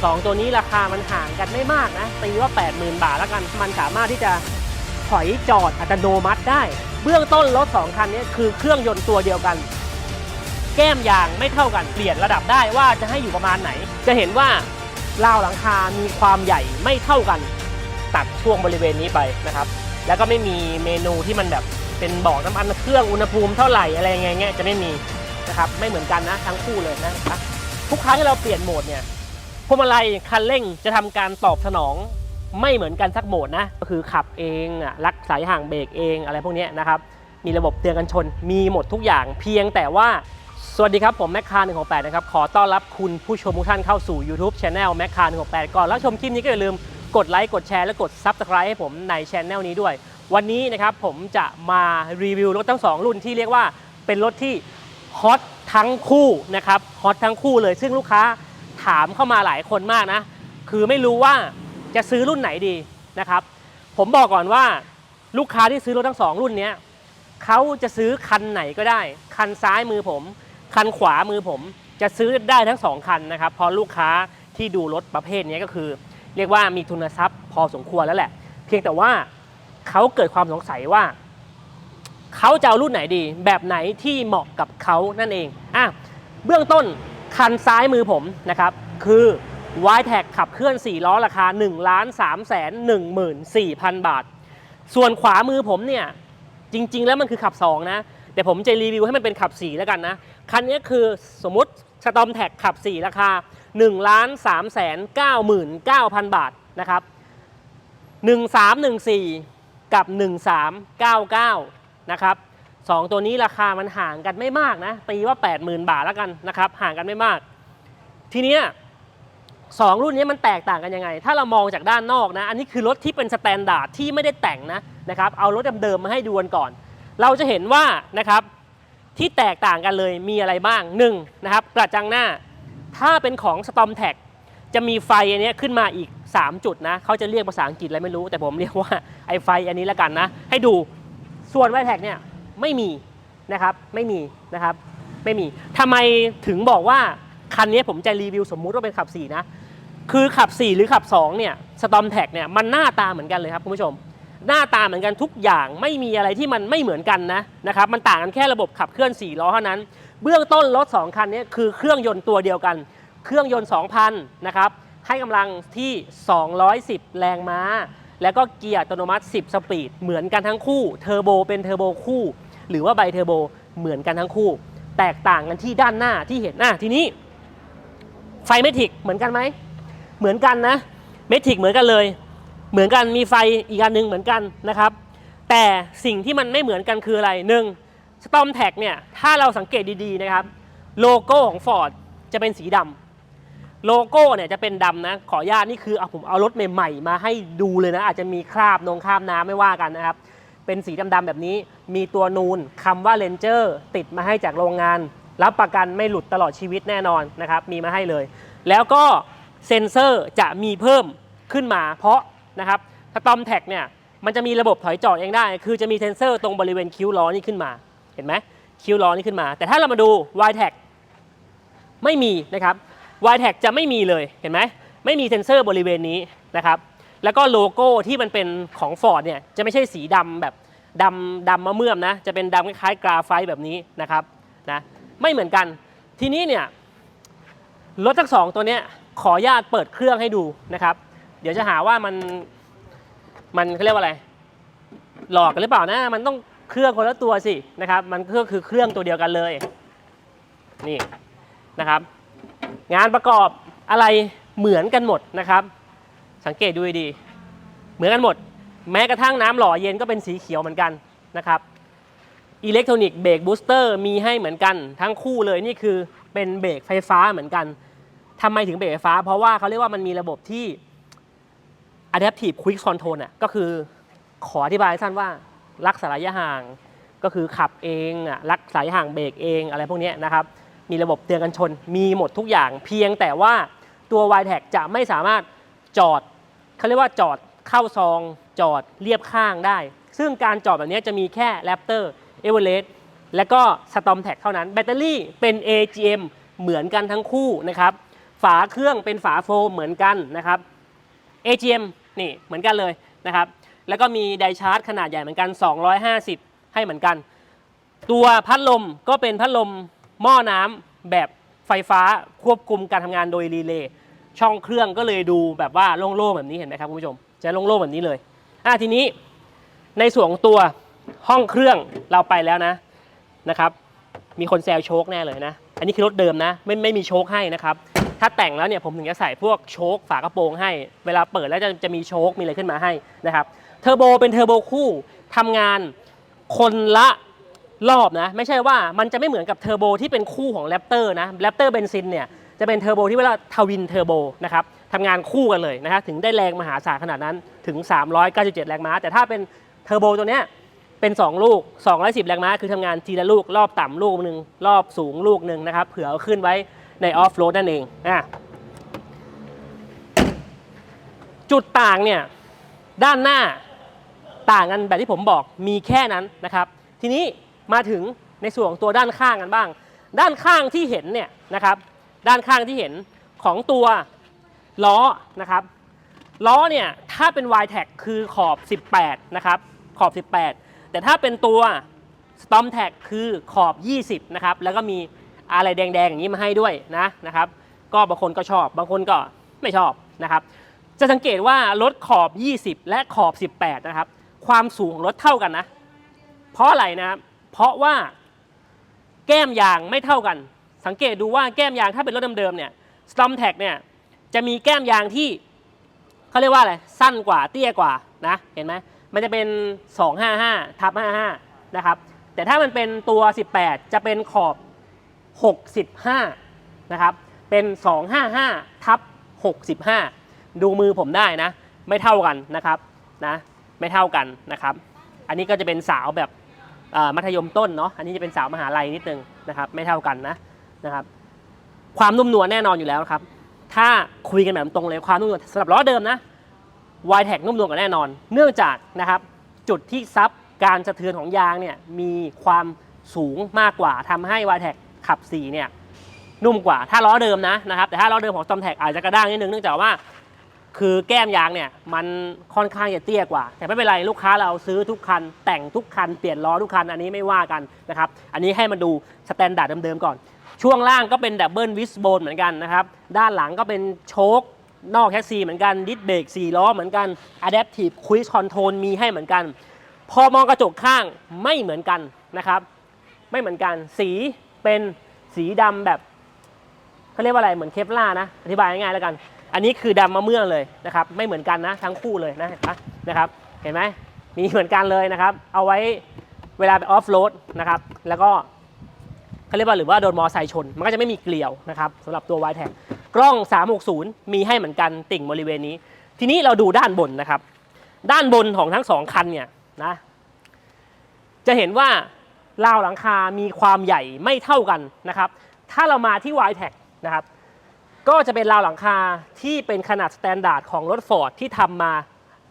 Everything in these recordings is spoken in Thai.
2 ตัวนี้ราคามันห่างกันไม่มากนะตีว่า 80,000 บาทแล้วกัน มันสามารถที่จะถอยจอดอัตโนมัติได้ เบื้องต้นรถ 2 คันนี้คือเครื่องยนต์ตัวเดียวกัน แก้มยางไม่เท่ากันเปลี่ยนระดับได้ว่าจะให้อยู่ประมาณไหน จะเห็นว่าราวหลังคา มีความใหญ่ไม่เท่ากัน ตัดช่วงบริเวณนี้ไปนะครับ แล้วก็ไม่มีเมนูที่มันแบบเป็นบอกน้ำมันเครื่องอุณหภูมิเท่าไหร่อะไรอย่างเงี้ยจะไม่มีนะครับไม่เหมือนกันนะทั้งคู่เลยนะครับทุกครั้งที่เราเปลี่ยนโหมดเนี่ย พวงมาลัยคันเร่งจะทำการตอบสนองไม่เหมือนกันสักโหมดนะ ก็คือขับเองอะรักสายห่างเบรกเองอะไรพวกนี้นะครับ มีระบบเตือนกันชน มีหมดทุกอย่าง เพียงแต่ว่าสวัสดีครับ ผมแมคคาร์168นะครับ ขอต้อนรับคุณผู้ชมทุกท่านเข้าสู่ YouTube Channel แมคคาร์168ก่อน แล้วชมคลิปนี้ก็อย่าลืมกดไลค์กดแชร์และกด Subscribe ให้ผมในช anel นี้ด้วย วันนี้นะครับผมจะมารีวิวรถทั้ง 2 รุ่นที่เรียกว่าเป็นรถที่ฮอตทั้งคู่นะครับฮอตทั้งคู่เลยซึ่งลูกค้า ถามเข้ามาหลายคนมากนะ คือไม่รู้ว่าจะซื้อรุ่นไหนดีนะครับ ผมบอกก่อนว่าลูกค้าที่ซื้อรถทั้งสองรุ่นนี้เขาจะซื้อคันไหนก็ได้ คันซ้ายมือผม คันขวามือผม จะซื้อได้ทั้งสองคันนะครับเพราะลูกค้าที่ดูรถประเภทนี้ก็คือ เรียกว่ามีทุนทรัพย์พอสมควรแล้วแหละ เพียงแต่ว่าเขาเกิดความสงสัยว่าเขาจะเอารุ่นไหนดี แบบไหนที่เหมาะกับเขานั่นเองอะเบื้องต้น คันซ้ายมือผมนะครับ คือ y t e c ขับเคลื่อน 4 ล้อราคา 1 3 1 4 0 0 0 บาท ส่วนขวามือผมเนี่ย จริง ๆ แล้วมันคือขับ 2 นะ แต่ผมจะรีวิวให้มันเป็นขับ 4 แล้วกันนะ คันนี้คือสมมติสตอมแท็กขับ 4 ราคา1ล้าน3แสน99,000 บาทนะครับ 1314 กับ 1399 นะครับ สองตัวนี้ราคามันห่างกันไม่มากนะ ตีว่า 80,000 บาทแล้วกันนะครับ ห่างกันไม่มาก ทีเนี้ยสองรุ่นนี้มันแตกต่างกันยังไง ถ้าเรามองจากด้านนอกนะ อันนี้คือรถที่เป็นสแตนดาร์ดที่ไม่ได้แต่งนะนะครับ เอารถเดิมๆมาให้ดูกันก่อน เราจะเห็นว่านะครับที่แตกต่างกันเลยมีอะไรบ้างหนึ่งนะครับกระจังหน้า ถ้าเป็นของ Storm t a g จะมีไฟอันนี้ขึ้นมาอีก 3 จุดนะเขาจะเรียกภาษาอังกฤษอะไรไม่รู้ แต่ผมเรียกว่าไอไฟอันนี้แล้วกันนะ ให้ดูส่วนไวแท็กเนี่ย ไม่มีนะครับไม่มีนะครับไม่มีทำไมถึงบอกว่าคันนี้ผมจะรีวิวสมมุติว่าเป็นขับ 4 นะ คือขับ 4 หรือขับ 2 เนี่ยสตอมแท็กเนี่ยมันหน้าตาเหมือนกันเลยครับคุณผู้ชม หน้าตาเหมือนกันทุกอย่างไม่มีอะไรที่มันไม่เหมือนกันนะนะครับมันต่างกันแค่ระบบขับเคลื่อน 4 ล้อเท่านั้น เบื้องต้นรถ 2 คันนี้คือเครื่องยนต์ตัวเดียวกัน เครื่องยนต์ 2,000 นะครับให้กำลังที่ 210 แรงม้า แล้วก็เกียร์อัตโนมัติ 10 สปีดเหมือนกันทั้งคู่เทอร์โบเป็นเทอร์โบคู่ หรือว่าไบเทอร์โบเหมือนกันทั้งคู่ แตกต่างกันที่ด้านหน้าที่เห็นหน้าทีนี้ ไฟเมทิกเหมือนกันไหมเหมือนกันนะเมทิกเหมือนกันเลย เหมือนกันมีไฟอีกอันหนึ่งเหมือนกันนะครับ แต่สิ่งที่มันไม่เหมือนกันคืออะไรหนึ่งสตอมแท็กเนี่ยถ้าเราสังเกตดีๆนะครับ โลโก้ของ Ford จะเป็นสีดำโลโก้เนี่ยจะเป็นดำนะ ขออนุญาตนี่คือเอาผมเอารถใหม่ๆ มาให้ดูเลยนะ อาจจะมีคราบนงคราบน้ำไม่ว่ากันนะครับ เป็นสีดำๆแบบนี้ มีตัวนูนคำว่า Ranger ติดมาให้จากโรงงาน รับประกันไม่หลุดตลอดชีวิตแน่นอนนะครับ มีมาให้เลย แล้วก็เซ็นเซอร์จะมีเพิ่มขึ้นมา เพราะนะครับสตอมแท็กเนี่ยมันจะมีระบบถอยจอดเองได้ คือจะมีเซ็นเซอร์ตรงบริเวณคิ้วล้อนี่ขึ้นมา เห็นไหมคิ้วล้อนี่ขึ้นมา แต่ถ้าเรามาดู y t a g ไม่มีนะครับ y t a g จะไม่มีเลยเห็นไหมไม่มีเซ็นเซอร์บริเวณนี้นะครับแล้วก็โลโก้ที่มันเป็นของ Ford เนี่ยจะไม่ใช่สีดำแบบ ดำดำมะเมื่อมนะจะเป็นดำคล้ายๆกราไฟต์แบบนี้นะครับนะไม่เหมือนกัน ทีนี้เนี่ยรถทั้งสองตัวเนี้ยขออนุญาตเปิดเครื่องให้ดูนะครับ เดี๋ยวจะหาว่ามันมันเขาเรียกว่าอะไร หลอกกันหรือเปล่านะมันต้องเครื่องคนละตัวสินะครับ มันก็คือเครื่องตัวเดียวกันเลยนี่นะครับ งานประกอบอะไรเหมือนกันหมดนะครับ สังเกตดูดีเหมือนกันหมด แม้กระทั่งน้ำหล่อเย็นก็เป็นสีเขียวเหมือนกันนะครับอิเล็กทรอนิกส์เบรกบูสเตอร์มีให้เหมือนกัน ทั้งคู่เลยนี่คือเป็นเบรกไฟฟ้าเหมือนกันทำไมถึงเบรกไฟฟ้า เพราะว่าเขาเรียกว่ามันมีระบบที่ Adaptive Quick Control น่ะก็คือขออธิบายสั้นว่ารักษาระยะห่าง ก็คือขับเองอะรักษาระยะห่างเบรกเองอะไรพวกนี้นะครับมีระบบเตือนกันชน มีหมดทุกอย่าง เพียงแต่ว่าตัว y t a g จะไม่สามารถจอดเขาเรียกว่าจอดเข้าซอง จอดเรียบข้างได้ ซึ่งการจอดแบบนี้จะมีแค่ Raptor e v e r e s t และก็ Storm t a g เท่านั้น แบตเตอรี่เป็น AGM เหมือนกันทั้งคู่นะครับ ฝาเครื่องเป็นฝาโฟมเหมือนกันนะครับ AGM นี่เหมือนกันเลยนะครับ แล้วก็มีไดชาร์จขนาดใหญ่เหมือนกัน 250 ให้เหมือนกัน ตัวพัดลมก็เป็นพัดลมหม้อน้ำแบบไฟฟ้าควบคุมการทำงานโดยรีเลย์ช่องเครื่องก็เลยดูแบบว่าโล่งๆแบบนี้เห็นไหมครับคุณผู้ชม จะโล่งๆแบบนี้เลย อะทีนี้ในส่วนของตัวห้องเครื่องเราไปแล้วนะนะครับ มีคนแซวโชคแน่เลยนะ อันนี้คือรถเดิมนะไม่ไม่มีโชคให้นะครับ ถ้าแต่งแล้วเนี่ยผมถึงจะใส่พวกโชคฝากระโปรงให้ เวลาเปิดแล้วจะจะมีโชคมีอะไรขึ้นมาให้นะครับ เทอร์โบเป็นเทอร์โบคู่ทำงานคนละรอบนะ ไม่ใช่ว่ามันจะไม่เหมือนกับเทอร์โบที่เป็นคู่ของแรปเตอร์นะแรปเตอร์เบนซินเนี่ยจะเป็นเทอร์โบที่เวลาทวินเทอร์โบนะครับ ทำงานคู่กันเลยนะครับถึงได้แรงมหาศาลขนาดนั้นถึง 397 แรงม้า แต่ถ้าเป็นเทอร์โบตัวเนี้ยเป็น 2 ลูก 210 แรงม้า คือทำงานทีละลูก รอบต่ำลูกหนึ่งรอบสูงลูกหนึ่งนะครับ เผื่อเอาขึ้นไว้ในออฟโรดนั่นเองอะจุดต่างเนี่ยด้านหน้าต่างกันแบบที่ผมบอกมีแค่นั้นนะครับ ทีนี้มาถึงในส่วนของตัวด้านข้างกันบ้าง ด้านข้างที่เห็นเนี่ยนะครับ ด้านข้างที่เห็นของตัว ล้อนะครับล้อเนี่ยถ้าเป็น y t a g คือขอบ 18 นะครับขอบ 18 แต่ถ้าเป็นตัว Storm Tag คือขอบ 20 นะครับแล้วก็มีอะไรแดงๆ อย่างนี้มาให้ด้วยนะนะครับ ก็บางคนก็ชอบ บางคนก็ไม่ชอบนะครับ จะสังเกตว่ารถขอบ 20 และขอบ 18 นะครับ ความสูงของรถเท่ากันนะ เพราะอะไรนะครับเพราะว่าแก้มยางไม่เท่ากัน สังเกตดูว่าแก้มยางถ้าเป็นรถเดิมๆเนี่ย Storm Tag เนี่ย จะมีแก้มยางที่เขาเรียกว่าอะไรสั้นกว่าเตี้ยกว่านะเห็นไหมมันจะเป็น 255ทับ55นะครับแต่ถ้ามันเป็นตัว 18 จะเป็นขอบ 65นะครับเป็น 255ทับ65 ดูมือผมได้นะ ไม่เท่ากันนะครับนะไม่เท่ากันนะครับ อันนี้ก็จะเป็นสาวแบบมัธยมต้นเนาะอันนี้จะเป็นสาวมหาลัยนิดนึงนะครับ ไม่เท่ากันนะนะครับ ความนุ่มนวลแน่นอนอยู่แล้วครับ ถ้าคุยกันแบบตรงเลยความนุ่มนวลสำหรับล้อเดิมนะวายแท็กนุ่มนวลกันแน่นอน เนื่องจากนะครับจุดที่ซับการสะเทือนของยางเนี่ยมีความสูงมากกว่าทำให้วายแท็กขับ4เนี่ยนุ่มกว่าถ้าล้อเดิมนะนะครับแต่ถ้าล้อเดิมของตอมแท็กอาจจะกระด้างนิดนึงเนื่องจากว่าคือแก้มยางเนี่ยมันค่อนข้างจะเตี้ยกว่า แต่ไม่เป็นไรลูกค้าเราซื้อทุกคัน แต่งทุกคันเปลี่ยนล้อทุกคันอันนี้ไม่ว่ากันนะครับอันนี้ให้มาดูสแตนดาร์ดเดิมๆก่อน ช่วงล่างก็เป็นดับเบิลวิสโบนเหมือนกันนะครับ ด้านหลังก็เป็นโชค นอกแท็กซี่เหมือนกัน ดิสเบรก4ล้อเหมือนกัน Adaptive Cruise Control มีให้เหมือนกัน พอมองกระจกข้างไม่เหมือนกันนะครับ ไม่เหมือนกัน สีเป็นสีดำแบบเขาเรียกว่าอะไรเหมือนเคปลาร์นะ อธิบายง่ายๆแล้วกัน อันนี้คือดำมะเมื่อเลยนะครับ ไม่เหมือนกันนะทั้งคู่เลยนะนะนะครับ เห็นไหมมีเหมือนกันเลยนะครับ เอาไว้เวลาไปออฟโรดนะครับ แล้วก็ เขาเรียกว่าหรือว่าโดนมอไซค์ชน มันก็จะไม่มีเกลียวนะครับสำหรับตัว y t a g กล้อง 360 มีให้เหมือนกันติ่งบริเวณนี้ ทีนี้เราดูด้านบนนะครับ ด้านบนของทั้งสองคันเนี่ยนะจะเห็นว่าราวหลังคา มีความใหญ่ไม่เท่ากันนะครับ ถ้าเรามาที่ y t a g นะครับก็จะเป็นราวหลังคาที่เป็นขนาดสแตนดาร์ดของรถ Ford ที่ทำมา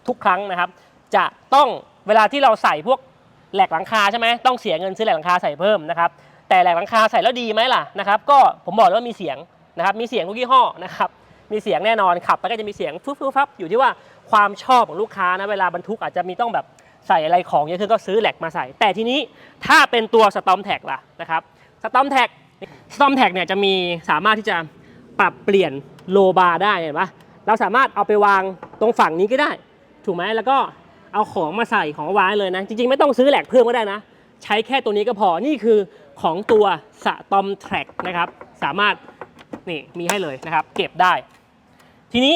ทุกครั้งนะครับ จะต้องเวลาที่เราใส่พวกแหลกหลังคาใช่ไหมต้องเสียเงินซื้อแหลกหลังคาใส่เพิ่มนะครับ แต่แหลกหลังคาใส่แล้วดีไหมล่ะนะครับก็ผมบอกแล้วว่ามีเสียงนะครับมีเสียงทุกยี่ห้อนะครับมีเสียงแน่นอนขับไปก็จะมีเสียงฟึ๊บฟึ๊บฟับอยู่ที่ว่าความชอบของลูกค้านะเวลาบรรทุกอาจจะมีต้องแบบใส่อะไรของเยอะขึ้นก็ซื้อแหลกมาใส่ แต่ทีนี้ถ้าเป็นตัวสตอมแท็กล่ะนะครับสตอมแท็กสตอมแท็กเนี่ยจะมีสามารถที่จะปรับเปลี่ยนโลบาร์ได้เห็นปะเราสามารถเอาไปวางตรงฝั่งนี้ก็ได้ ถูกไหมแล้วก็เอาของมาใส่ของวางเลยนะ จริงๆ ไม่ต้องซื้อแหลกเพิ่มก็ได้นะ ใช้แค่ตัวนี้ก็พอนี่คือ ของตัวสตอมแทร็กนะครับ สามารถนี่มีให้เลยนะครับ เก็บได้ ทีนี้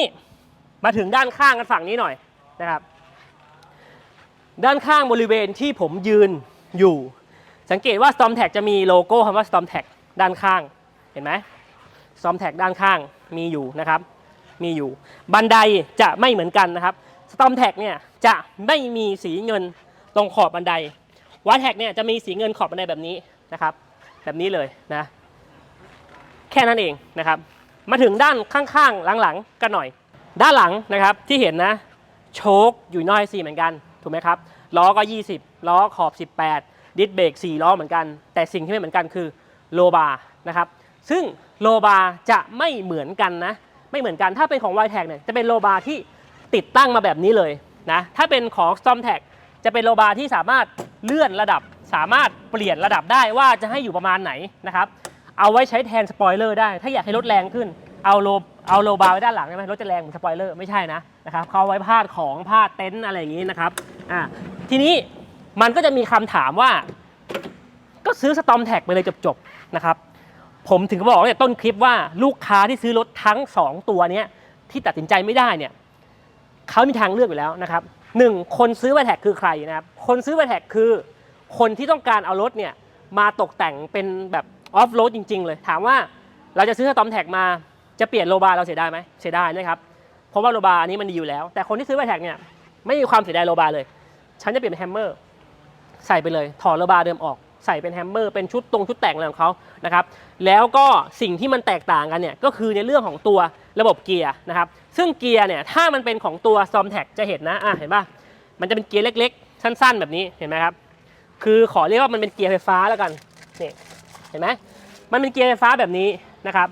มาถึงด้านข้างกันฝั่งนี้หน่อยนะครับ ด้านข้างบริเวณที่ผมยืนอยู่ สังเกตว่า Storm Tag จะมีโลโก้คำว่า Storm Tag ด้านข้างเห็นไหม Storm Tag ด้านข้างมีอยู่นะครับ มีอยู่ บันไดจะไม่เหมือนกันนะครับ Storm Tag เนี่ยจะไม่มีสีเงินตรงขอบบันไดว i แท็กเนี่ยจะมีสีเงินขอบบันไดแบบนี้ นะครับ แบบนี้เลยนะ แค่นั้นเองนะครับ มาถึงด้านข้างๆ หลังๆ กันหน่อย ด้านหลังนะครับที่เห็นนะ โชคอยู่น้อยสี่เหมือนกันถูกไหมครับล้อก็ 20 ล้อขอบ 18 ดิสเบรก4ล้อเหมือนกัน แต่สิ่งที่ไม่เหมือนกันคือโลบาร์นะครับ ซึ่งโลบาร์จะไม่เหมือนกันนะ ไม่เหมือนกันถ้าเป็นของ y t e c เนี่ยจะเป็นโลบาร์ที่ติดตั้งมาแบบนี้เลยนะถ้าเป็นของ Storm t a g จะเป็นโลบาร์ที่สามารถเลื่อนระดับ สามารถเปลี่ยนระดับได้ว่าจะให้อยู่ประมาณไหนนะครับ เอาไว้ใช้แทนสปอยเลอร์ได้ ถ้าอยากให้รถแรงขึ้น เอาโลเอาโลบาร์ไว้ด้านหลังใช่ไหมรถจะแรงเหมือนสปอยเลอร์ไม่ใช่นะนะครับเขาไว้พาดของพาดเต็นท์อะไรอย่างนี้นะครับอ่าทีนี้มันก็จะมีคำถามว่า ก็ซื้อสตอมแท็กไปเลยจบๆนะครับผมถึงบอกตั้งแต่ต้นคลิปว่าลูกค้าที่ซื้อรถทั้ง 2 ตัวเนี้ยที่ตัดสินใจไม่ได้เนี่ยเขามีทางเลือกอยู่แล้วนะครับหนึ่งคนซื้อไวแท็กคือใครนะครับ คนซื้อไวแท็กคือ คนที่ต้องการเอารถเนี่ยมาตกแต่งเป็นแบบออฟโรดจริง ๆ เลย ถามว่าเราจะซื้อสตอมแท็กมาจะเปลี่ยนโลบาร์เราเสียดายไหมเสียดายนะครับเพราะว่าโลบาร์อันนี้มันดีอยู่แล้ว แต่คนที่ซื้อไวแท็กเนี่ยไม่มีความเสียดายโลบาร์เลย ฉันจะเปลี่ยนเป็นแฮมเมอร์ใส่ไปเลย ถอดโลบาร์เดิมออกใส่เป็นแฮมเมอร์เป็นชุดตรงชุดแต่งอะไรของเขานะครับแล้วก็สิ่งที่มันแตกต่างกันเนี่ยก็คือในเรื่องของตัวระบบเกียร์นะครับซึ่งเกียร์เนี่ยถ้ามันเป็นของตัวซอมแท็กจะเห็นนะอะเห็นป่ะมันจะเป็นเกียร์เล็ก ๆ สั้น ๆ แบบนี้เห็นไหมครับ คือขอเรียกว่ามันเป็นเกียร์ไฟฟ้าแล้วกันนี่เห็นไหมมันเป็นเกียร์ไฟฟ้าแบบนี้นะครับ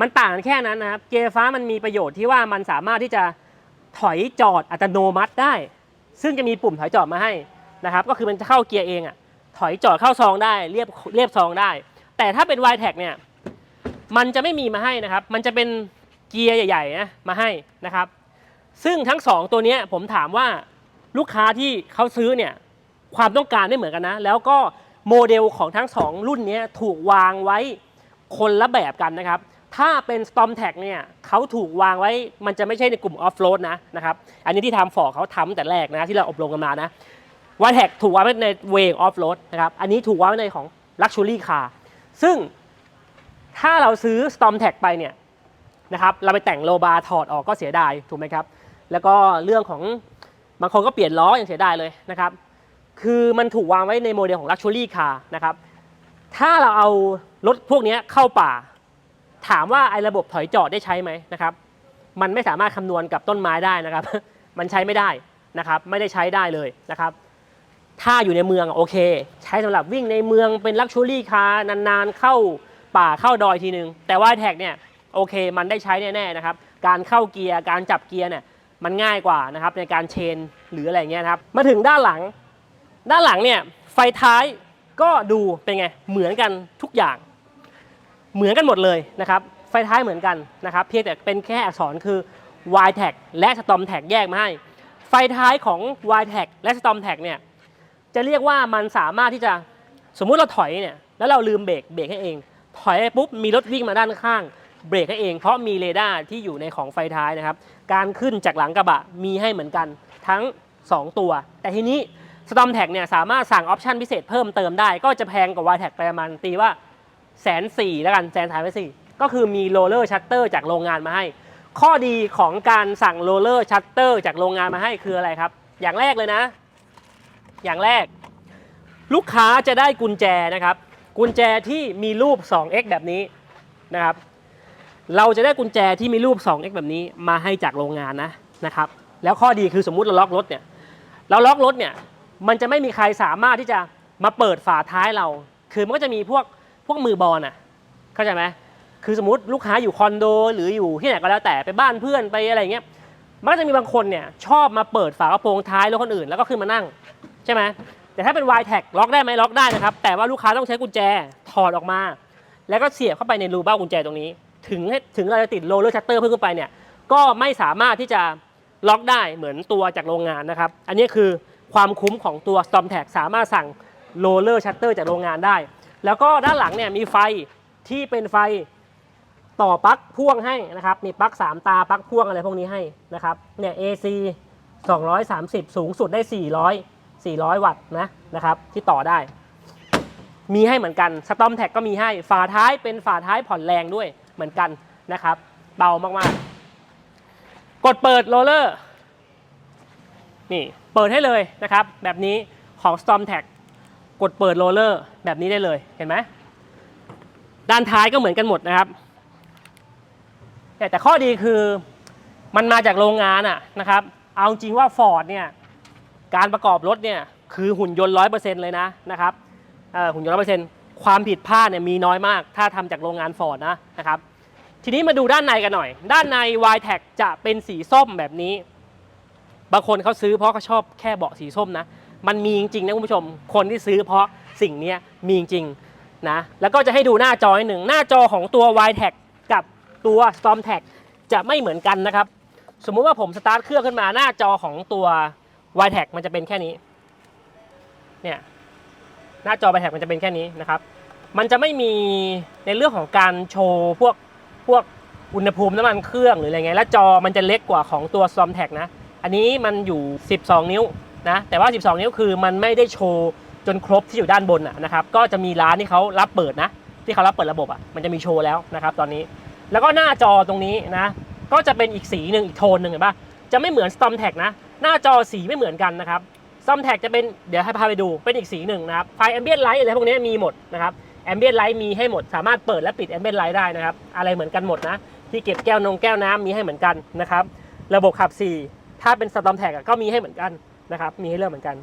มันต่างกันแค่นั้นนะครับ เกียร์ไฟฟ้ามันมีประโยชน์ที่ว่ามันสามารถที่จะถอยจอดอัตโนมัติได้ ซึ่งจะมีปุ่มถอยจอดมาให้นะครับ ก็คือมันจะเข้าเกียร์เองอะถอยจอดเข้าซองได้เรียบเรียบซองได้ แต่ถ้าเป็น y t e c เนี่ยมันจะไม่มีมาให้นะครับ มันจะเป็นเกียร์ใหญ่ๆนะมาให้นะครับ ซึ่งทั้งสองตัวนี้ผมถามว่าลูกค้าที่เขาซื้อเนี่ย ความต้องการไม่เหมือนกันนะ แล้วก็โมเดลของทั้งสองรุ่นนี้ถูกวางไว้คนละแบบกันนะครับ ถ้าเป็น Storm t a g เนี่ยเขาถูกวางไว้มันจะไม่ใช่ในกลุ่ม Off Road นะนะครับ อันนี้ที่ทำฟอร์เขาทำแต่แรกนะที่เราอบรมกันมานะวายแท็กถูกวางไว้ในเวงออฟโรดนะครับ อันนี้ถูกวางไว้ในของ Luxury Car ซึ่งถ้าเราซื้อ Storm t a g ไปเนี่ยนะครับเราไปแต่งโลบาร์ถอดออกก็เสียดายถูกไหมครับ แล้วก็เรื่องของบางคนก็เปลี่ยนล้ออย่างเสียดายเลยนะครับ คือมันถูกวางไว้ในโมเดลของ Luxury Car นะครับ ถ้าเราเอารถพวกนี้เข้าป่า ถามว่าไอ้ระบบถอยจอดได้ใช้ไหมนะครับ มันไม่สามารถคำนวณกับต้นไม้ได้นะครับ มันใช้ไม่ได้นะครับ ไม่ได้ใช้ได้เลยนะครับ ถ้าอยู่ในเมืองโอเค ใช้สำหรับวิ่งในเมืองเป็นลักชัวรี่คาร์นานๆเข้าป่าเข้าดอยทีนึง แต่ว่าแท็กเนี่ยโอเค มันได้ใช้แน่ๆนะครับ การเข้าเกียร์ การจับเกียร์เนี่ยมันง่ายกว่านะครับในการเชนหรืออะไรเงี้ยครับ มาถึงด้านหลัง ด้านหลังเนี่ยไฟท้ายก็ดูเป็นไงเหมือนกันทุกอย่าง เหมือนกันหมดเลยนะครับไฟท้ายเหมือนกันนะครับเพียงแต่เป็นแค่อักษรคือ y t a g และ Storm Tag แยกมาให้ ไฟท้ายของ y t a g และ Storm Tag เนี่ยจะเรียกว่ามันสามารถที่จะสมมุติเราถอยเนี่ยแล้วเราลืมเบรกเบรกให้เอง ถอยไปปุ๊บมีรถวิ่งมาด้านข้างเบรกให้เอง เพราะมีเรดาร์ที่อยู่ในของไฟท้ายนะครับ การขึ้นจากหลังกระบะมีให้เหมือนกันทั้ง 2 ตัว แต่ทีนี้ Storm Tag เนี่ยสามารถสั่งออปชันพิเศษเพิ่มเติมได้ ก็จะแพงกว่า y t a g ไปประมาณตีว่าแสนสี่แล้วกันแสนสามสี่ก็คือมีโรลเลอร์ชัตเตอร์จากโรงงานมาให้ ข้อดีของการสั่งโรลเลอร์ชัตเตอร์จากโรงงานมาให้คืออะไรครับ อย่างแรกเลยนะ อย่างแรก ลูกค้าจะได้กุญแจนะครับ กุญแจที่มีรูป 2x แบบนี้นะครับ เราจะได้กุญแจที่มีรูป 2x แบบนี้มาให้จากโรงงานนะนะครับ แล้วข้อดีคือสมมุติเราล็อกรถเนี่ย เราล็อกรถเนี่ย มันจะไม่มีใครสามารถที่จะมาเปิดฝาท้ายเรา คือมันก็จะมีพวกพวกมือบอลอะ เข้าใจไหมคือสมมติลูกค้าอยู่คอนโด หรืออยู่ที่ไหนก็แล้วแต่ไปบ้านเพื่อนไปอะไรเงี้ย มันก็จะมีบางคนเนี่ยชอบมาเปิดฝากระโปรงท้ายรถคนอื่นแล้วก็ขึ้นมานั่งใช่ไหมแต่ถ้าเป็น y t a g ล็อกได้ไหมล็อกได้นะครับ แต่ว่าลูกค้าต้องใช้กุญแจถอดออกมา แล้วก็เสียบเข้าไปในรูเบ้ากุญแจตรงนี้ ถึงให้ถึงเราจะติดโลเลอร์ชัตเตอร์เพิ่มขึ้นไปเนี่ยก็ไม่สามารถที่จะล็อกได้เหมือนตัวจากโรงงานนะครับ อันนี้คือ ความคุ้มของตัว Storm Tag สามารถสั่งโรลเลอร์ชัตเตอร์จากโรงงานได้ แล้วก็ด้านหลังเนี่ยมีไฟที่เป็นไฟต่อปลั๊กพ่วงให้นะครับมีปลั๊ก3 ตาปลั๊กพ่วงอะไรพวกนี้ให้นะครับเนี่ย AC 230 สูงสุดได้ 400 400 วัตต์นะนะครับที่ต่อได้ มีให้เหมือนกันสตอมแท็กก็มีให้ฝาท้ายเป็นฝาท้ายผ่อนแรงด้วยเหมือนกันนะครับเบามากๆ กดเปิดโรลเลอร์ นี่ เปิดให้เลยนะครับ แบบนี้ของ Storm Tag กดเปิดโรลเลอร์แบบนี้ได้เลยเห็นไหมด้านท้ายก็เหมือนกันหมดนะครับ แต่ข้อดีคือมันมาจากโรงงานอะนะครับ เอาจริงว่า Ford เนี่ยการประกอบรถเนี่ยคือหุ่นยนต์ร้อยเปอร์เซ็นต์เลยนะนะครับหุ่นยนต์ร้อยเปอร์เซ็นต์ความผิดพลาดเนี่ยมีน้อยมาก ถ้าทำจากโรงงานฟอร์ดนะนะครับ ทีนี้มาดูด้านในกันหน่อย ด้านใน y t e c จะเป็นสีส้มแบบนี้ บางคนเขาซื้อเพราะเขาชอบแค่เบาะสีส้มนะ มันมีจริงๆนะคุณผู้ชม คนที่ซื้อเพราะสิ่งนี้มีจริงๆนะ แล้วก็จะให้ดูหน้าจอให้หนึ่ง หน้าจอของตัว y t e c กับตัว Storm t a g จะไม่เหมือนกันนะครับ สมมุติว่าผมสตาร์ทเครื่องขึ้นมาหน้าจอของตัว y t e c มันจะเป็นแค่นี้ เนี่ย หน้าจอ y t e c มันจะเป็นแค่นี้นะครับ มันจะไม่มีในเรื่องของการโชว์พวกพวกอุณหภูมิน้ำมันเครื่องหรืออะไรเงี้ย แล้วจอมันจะเล็กกว่าของตัว Storm t a g นะ อันนี้มันอยู่ 12 นิ้วนะแต่ว่า 12 นิ้วคือมันไม่ได้โชว์จนครบที่อยู่ด้านบนนะครับก็จะมีร้านที่เขารับเปิดนะ ที่เขารับเปิดระบบอะมันจะมีโชว์แล้วนะครับตอนนี้ แล้วก็หน้าจอตรงนี้นะก็จะเป็นอีกสีหนึ่งอีกโทนหนึ่งเห็นปะจะไม่เหมือน Storm t a g นะหน้าจอสีไม่เหมือนกันนะครับ Storm t a g จะเป็นเดี๋ยวให้พาไปดูเป็นอีกสีหนึ่งนะครับไฟ Ambient Light อะไรพวกนี้มีหมดนะครับ Ambient Light มีให้หมด สามารถเปิดและปิด Ambient Light ได้นะครับอะไรเหมือนกันหมดนะที่เก็บแก้วนงแก้วน้ำมีให้เหมือนกันนะครับระบบขับ4 ถ้าเป็น Storm t a g ก็มีให้เหมือนกันนะครับ มีให้เลือกเหมือนกัน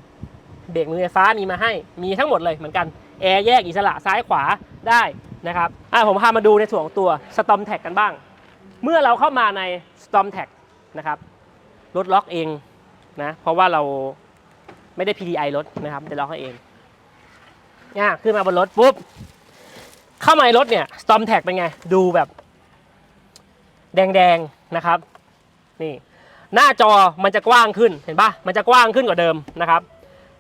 เบรกมือไฟฟ้ามีมาให้ มีทั้งหมดเลยเหมือนกัน แอร์แยกอิสระซ้ายขวาได้นะครับ อะผมพามาดูในส่วนของตัว Storm t a g กันบ้าง เมื่อเราเข้ามาใน Storm t a g นะครับ รถล็อกเองนะ เพราะว่าเราไม่ได้ PDI รถนะครับจะล็อกให้เองเนี่ยขึ้นมาบนรถปุ๊บ เข้ามาในรถเนี่ย Storm t a g เป็นไง ดูแบบ แดงๆนะครับ นี่ หน้าจอมันจะกว้างขึ้นเห็นปะมันจะกว้างขึ้นกว่าเดิมนะครับ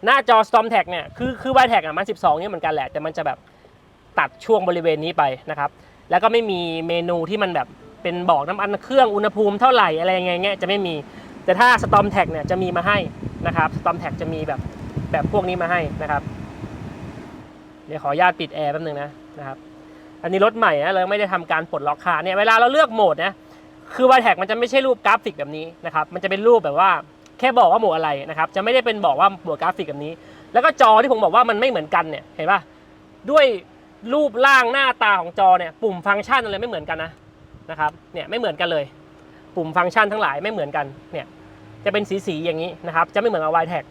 หน้าจอ Storm t a g เนี่ยคือคือ y t a g อะมัน 12เนี่ยเหมือนกันแหละแต่มันจะแบบตัดช่วงบริเวณนี้ไปนะครับ แล้วก็ไม่มีเมนูที่มันแบบเป็นบอกน้ำมันเครื่องอุณหภูมิเท่าไหร่อะไรยังไงเงี้ยจะไม่มี แต่ถ้า Storm t a g เนี่ยจะมีมาให้นะครับ Storm t a g จะมีแบบแบบพวกนี้มาให้นะครับ เดี๋ยวขออนุญาตปิดแอร์แป๊บนึงนะนะครับ อันนี้รถใหม่นะเราไม่ได้ทำการปลดล็อกคาเนี่ยเวลาเราเลือกโหมดนะ คือวายแท็กมันจะไม่ใช่รูปกราฟิกแบบนี้นะครับมันจะเป็นรูปแบบว่าแค่บอกว่าหมวดอะไรนะครับจะไม่ได้เป็นบอกว่าหมดกราฟิกแบบนี้ แล้วก็จอที่ผมบอกว่ามันไม่เหมือนกันเนี่ยเห็นปะด้วยรูปร่างหน้าตาของจอเนี่ยปุ่มฟังก์ชันอะไรไม่เหมือนกันนะนะครับเนี่ยไม่เหมือนกันเลย ปุ่มฟังก์ชันทั้งหลายไม่เหมือนกันเนี่ยจะเป็นสีสีอย่างนี้นะครับจะไม่เหมือนกับวายแท็ก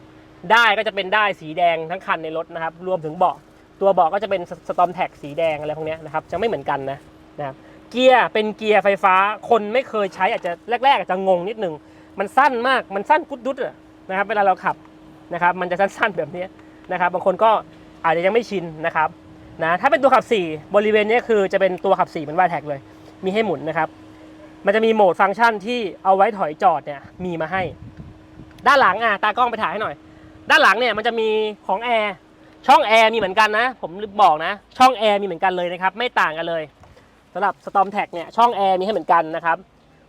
ได้ก็จะเป็นได้สีแดงทั้งคันในรถนะครับรวมถึงเบาะตัวเบาะก็จะเป็นสตอมแท็กสีแดงอะไรพวกนี้นะครับจะไม่เหมือนกันนะนะครับ เกียร์เป็นเกียร์ไฟฟ้า คนไม่เคยใช้อาจจะแรกๆอาจจะงงนิดนึง มันสั้นมากมันสั้นกุดดุดนะครับเวลาเราขับนะครับมันจะสั้นๆแบบนี้นะครับบางคนก็อาจจะยังไม่ชินนะครับนะถ้าเป็นตัวขับ 4 บริเวณนี้คือจะเป็นตัวขับ 4เหมือนวายแท็กเลย มีให้หมุนนะครับ มันจะมีโหมดฟังก์ชันที่เอาไว้ถอยจอดเนี่ยมีมาให้ ด้านหลังอะตากล้องไปถ่ายให้หน่อย ด้านหลังเนี่ยมันจะมีของแอร์ช่องแอร์มีเหมือนกันนะ ผมบอกนะ ช่องแอร์มีเหมือนกันเลยนะครับ ไม่ต่างกันเลย สำหรับ Storm t a g เนี่ยช่องแอร์มีให้เหมือนกันนะครับ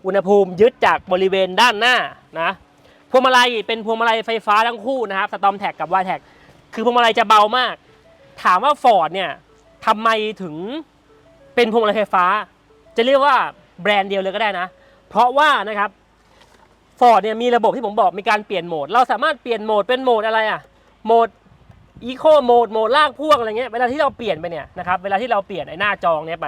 อุณหภูมิยึดจากบริเวณด้านหน้านะพวงมาลัยเป็นพวงมาลัยไฟฟ้าทั้งคู่นะครับ Storm t a g กับ y t a g คือพวงมาลัยจะเบามาก ถามว่า Ford เนี่ยทำไมถึงเป็นพวงมาลัยไฟฟ้า จะเรียกว่าแบรนด์เดียวเลยก็ได้นะ เพราะว่านะครับ Ford เนี่ยมีระบบที่ผมบอกมีการเปลี่ยนโหมด เราสามารถเปลี่ยนโหมดเป็นโหมดอะไรอะโหมดอีโคโหมดโหมดลากพ่วงอะไรเงี้ยเวลาที่เราเปลี่ยนไปเนี่ยนะครับเวลาที่เราเปลี่ยนไอ้หน้าจองเนี้ยไป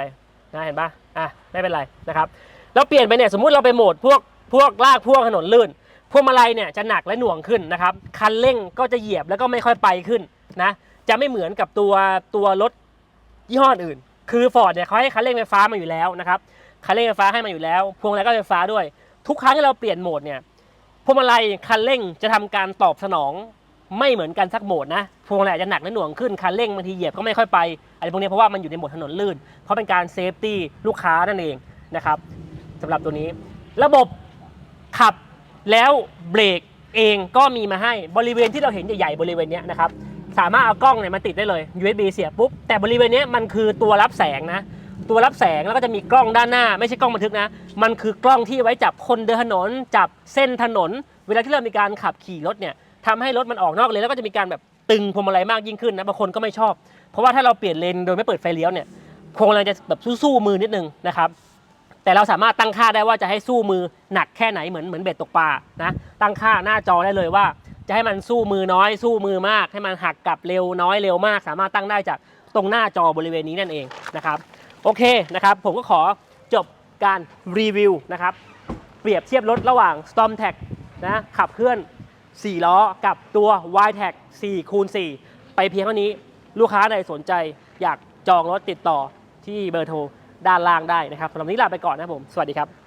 นะเห็นปะอะไม่เป็นไรนะครับเราเปลี่ยนไปเนี่ยสมมุติเราไปโหมดพวกพวกลากพ่วงถนนลื่น พวงมาลัยเนี่ยจะหนักและหน่วงขึ้นนะครับคันเร่งก็จะเหยียบแล้วก็ไม่ค่อยไปขึ้นนะจะไม่เหมือนกับตัวตัวรถยี่ห้ออื่น คือ Ford เนี่ยเขาให้คันเร่งไฟฟ้ามาอยู่แล้วนะครับคันเร่งไฟฟ้าให้มาอยู่แล้ว พวงมาลัยก็ไฟฟ้าด้วย ทุกครั้งที่เราเปลี่ยนโหมดเนี่ยพวงมาลัยคันเร่งจะทำการตอบสนอง ไม่เหมือนกันสักโหมดนะพวงมาลัยอาจจะหนักและหน่วงขึ้นคันเร่งบางทีเหยียบก็ไม่ค่อยไปอะไรพวกนี้เพราะว่ามันอยู่ในโหมดถนนลื่น เพราะเป็นการเซฟตี้ลูกค้านั่นเองนะครับสำหรับตัวนี้ ระบบขับแล้วเบรกเองก็มีมาให้บริเวณที่เราเห็นใหญ่ๆบริเวณนี้นะครับสามารถเอากล้องเนี่ยมาติดได้เลย USB เสียบปุ๊บแต่บริเวณนี้มันคือตัวรับแสงนะตัวรับแสงแล้วก็จะมีกล้องด้านหน้า ไม่ใช่กล้องบันทึกนะ มันคือกล้องที่ไว้จับคนเดินถนน จับเส้นถนน เวลาที่เรามีการขับขี่รถเนี่ย ทำให้รถมันออกนอกเลนแล้วก็จะมีการแบบตึงพวงมาลัยมากยิ่งขึ้นนะบางคนก็ไม่ชอบ เพราะว่าถ้าเราเปลี่ยนเลนโดยไม่เปิดไฟเลี้ยวเนี่ยพวงมาลัยจะแบบสู้ๆมือนิดนึงนะครับแต่เราสามารถตั้งค่าได้ว่าจะให้สู้มือหนักแค่ไหนเหมือนเหมือนเบ็ดตกปลานะตั้งค่าหน้าจอได้เลยว่า จะให้มันสู้มือน้อย สู้มือมาก ให้มันหักกลับเร็วน้อยเร็วมาก สามารถตั้งได้จากตรงหน้าจอบริเวณนี้นั่นเองนะครับโอเคนะครับผมก็ขอจบการรีวิวนะครับเปรียบเทียบรถระหว่าง Storm t a g นะขับเคลื่อน 4 ล้อกับตัว y t a g 4คูณ4ไปเพียงเท่านี้ลูกค้าใดสนใจอยากจองรถติดต่อที่เบอร์โทรด้านล่างได้นะครับสำหรับนี้ลาไปก่อนนะครับผม สวัสดีครับ